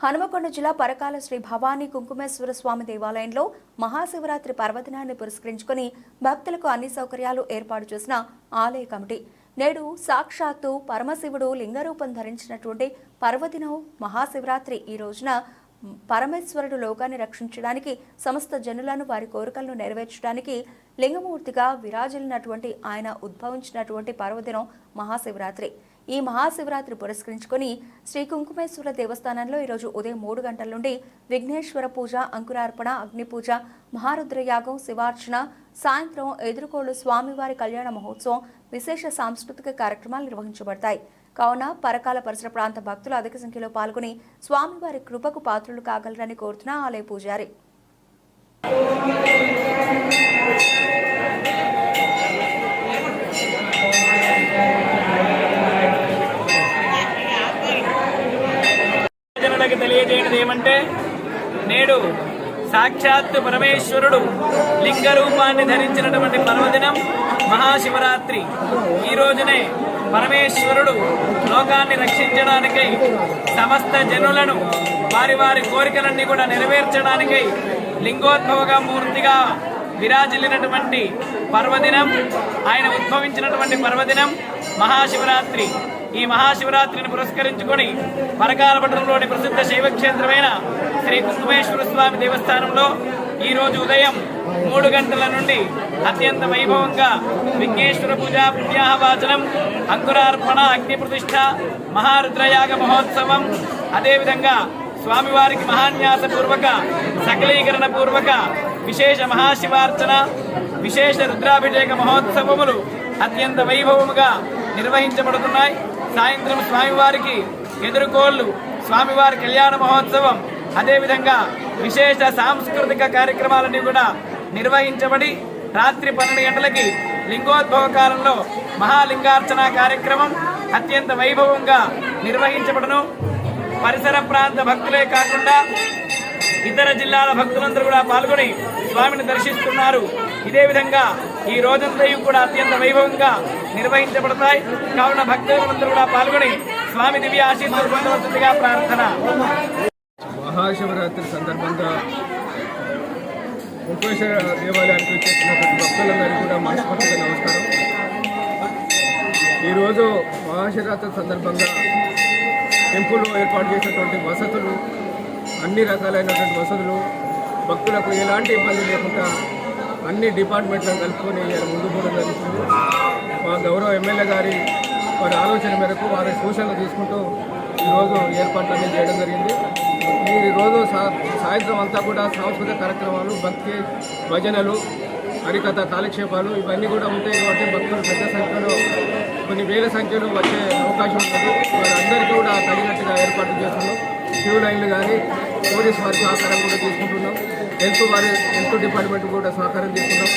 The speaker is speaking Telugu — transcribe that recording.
హనుమకొండ జిల్లా పరకాల శ్రీ భవానీ కుంకుమేశ్వర స్వామి దేవాలయంలో మహాశివరాత్రి పర్వదినాన్ని పురస్కరించుకుని భక్తులకు అన్ని సౌకర్యాలు ఏర్పాటు చేసిన ఆలయ కమిటీ. నేడు సాక్షాత్తు పరమశివుడు లింగరూపం ధరించినటువంటి పర్వదినం మహాశివరాత్రి ఈ రోజున పరమేశ్వరుడు లోకాన్ని రక్షించడానికి సమస్త జనులను వారి కోరికలను నెరవేర్చడానికి లింగమూర్తిగా విరాజిల్లినటువంటి ఆయన ఉద్భవించినటువంటి పర్వదినం మహాశివరాత్రి. ఈ మహాశివరాత్రి పురస్కరించుకుని శ్రీ కుంకుమేశ్వర దేవస్థానంలో ఈరోజు ఉదయం మూడు గంటల నుండి విఘ్నేశ్వర పూజ అంకురార్పణ అగ్నిపూజ మహారుద్రయాగం శివార్చన సాయంత్రం ఎదురుకోళ్ళు స్వామివారి కళ్యాణ మహోత్సవం విశేష సాంస్కృతిక కార్యక్రమాలు నిర్వహించబడతాయి. కావున పరకాల పరిసర ప్రాంత భక్తులు అధిక సంఖ్యలో పాల్గొని స్వామివారి కృపకు పాత్రులు కాగలరని కోరుతున్న ఆలయ పూజారి. తెలియజేయడం ఏమంటే నేడు సాక్షాత్ పరమేశ్వరుడు లింగ రూపాన్ని ధరించినటువంటి పర్వదినం మహాశివరాత్రి. ఈ రోజునే పరమేశ్వరుడు లోకాన్ని రక్షించడానికై సమస్త జనులను వారి వారి కోరికలన్నీ కూడా నెరవేర్చడానికై లింగోద్భవగా మూర్తిగా విరాజిల్లినటువంటి పర్వదినం ఆయన ఉద్భవించినటువంటి పర్వదినం మహాశివరాత్రి. ఈ మహాశివరాత్రిని పురస్కరించుకొని పరకాలపట్నంలోని ప్రసిద్ధ శైవక్షేత్రమైన శ్రీ కుంకుమేశ్వర స్వామి దేవస్థానంలో ఈ రోజు ఉదయం మూడు గంటల నుండి అత్యంత వైభవంగా విఘ్నేశ్వర పూజ పుణ్యాహవాచనం అంకురార్పణ అగ్ని ప్రతిష్ట మహారుద్రయాగ మహోత్సవం అదేవిధంగా స్వామివారికి మహాన్యాస పూర్వక సకలీకరణ పూర్వక విశేష మహాశివార్చన విశేష రుద్రాభిషేక మహోత్సవములు అత్యంత వైభవముగా నిర్వహించబడుతున్నాయి. సాయంత్రం స్వామివారికి ఎదురుకోళ్ళు స్వామివారి కళ్యాణ మహోత్సవం అదేవిధంగా విశేష సాంస్కృతిక కార్యక్రమాలన్నీ కూడా నిర్వహించబడి రాత్రి పన్నెండు గంటలకి లింగోద్భవ కాలంలో మహాలింగార్చన కార్యక్రమం అత్యంత వైభవంగా నిర్వహించబడను. పరిసర ప్రాంత భక్తులే కాకుండా ఇతర జిల్లాల భక్తులందరూ కూడా పాల్గొని స్వామిని దర్శిస్తున్నారు. ఇదే విధంగా ఈ రోజంతా కూడా అత్యంత వైభవంగా నిర్వహించబడతాయి. కావున భక్తులందరూ కూడా పాల్గొని స్వామి దివ్య ఆశీస్సులు పొందవలసిందిగా ప్రార్థన. మహాశివరాత్రి సందర్భంగా వెంకటేశ్వర దేవాలయానికి వచ్చేసినటువంటి భక్తులందరికీ కూడా మనస్ఫూర్తిగా నమస్కారం. ఈరోజు మహాశివరాత్రి సందర్భంగా టెంపుల్లో ఏర్పాటు చేసినటువంటి వసతులు అన్ని రకాలైనటువంటి వసతులు భక్తులకు ఎలాంటి ఇబ్బంది లేకుండా అన్ని డిపార్ట్మెంట్లను కలుపుకొని ముందు పోవడం జరుగుతుంది. మా గౌరవ ఎమ్మెల్యే గారి వారి ఆలోచన మేరకు వారి సూచనలు తీసుకుంటూ ఈరోజు ఏర్పాట్లన్నీ చేయడం జరిగింది. ఈరోజు సాయంత్రం అంతా కూడా సాంస్కృతిక కార్యక్రమాలు భక్తి భజనలు హరికథ కాలక్షేపాలు ఇవన్నీ కూడా ఉంటాయి కాబట్టి భక్తులు పెద్ద సంఖ్యలో కొన్ని వేల సంఖ్యలో వచ్చే అవకాశం ఉంటుంది వారందరికీ కూడా తగినట్టుగా ఏర్పాటు చేస్తున్నాం. క్యూ లైన్లు కానీ పోలీస్ వారి సహకారం కూడా తీసుకుంటున్నాం. హెల్త్ వారి హెల్త్ డిపార్ట్మెంట్ కూడా సహకారం తీసుకున్నాం